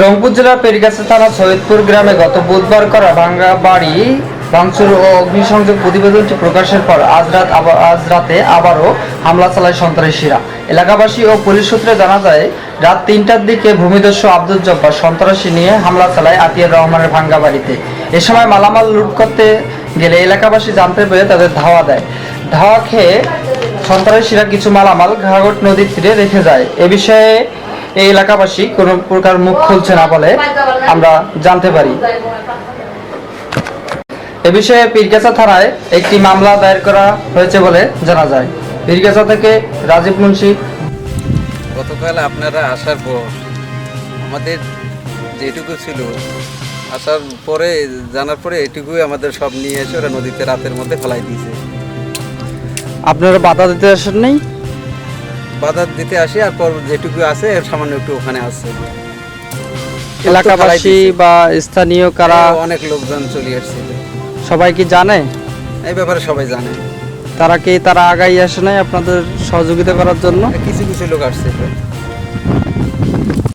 রংপুর জেলার পেরিগাছা থানা সৈয়দপুর গ্রামে গত বুধবার করা ভাঙ্গা বাড়ি, ভাঙচুর ও অগ্নিসংযোগ প্রতিবেদনটি প্রকাশের পর আজ রাত আজ রাতে আবারও হামলা চালায় সন্ত্রাসীরা। এলাকাবাসী ও পুলিশ সূত্রে জানা যায়, রাত তিনটার দিকে ভূমিদস্যু আব্দুল জব্বার সন্ত্রাসী নিয়ে হামলা চালায় আতিয়ার রহমানের ভাঙ্গা বাড়িতে। এ সময় মালামাল লুট করতে গেলে এলাকাবাসী জানতে পেরে তাদের ধাওয়া দেয়। ধাওয়া খেয়ে সন্ত্রাসীরা কিছু মালামাল ঘাগট নদীর তীরে রেখে যায়। এ বিষয়ে এই এলাকাবাসী কোনো প্রকার মুখ খুলছে না বলে আমরা জানতে পারি। এ বিষয়ে পীরগাছা থানায় একটি মামলা দায়ের করা হয়েছে বলে জানা যায়। পীরগাছা থেকে রাজীব মুন্সি। গতকাল আপনারা আসার পর আমাদের যেটুকু ছিল আসার পরে জানার পরে এটুকুই আমাদের সব নিয়ে এসে ওরা নদীতে রাতের মধ্যে ফেলাই দিয়েছে। আপনারা বাধা দিতে আসেন নেই বাধা দিতে আসি আর পর যেটুকু আছে এর সামান্য একটু ওখানে আছে। এলাকাবাসী বা স্থানীয় কারা? অনেক লোকজন চলে আসছে। সবাই কি জানে? এই ব্যাপারে সবাই জানে। তারা কি তারা আগাই আসে নাই আপনাদের সহযোগিতা করার জন্য? কিছু কিছু লোক আসছিল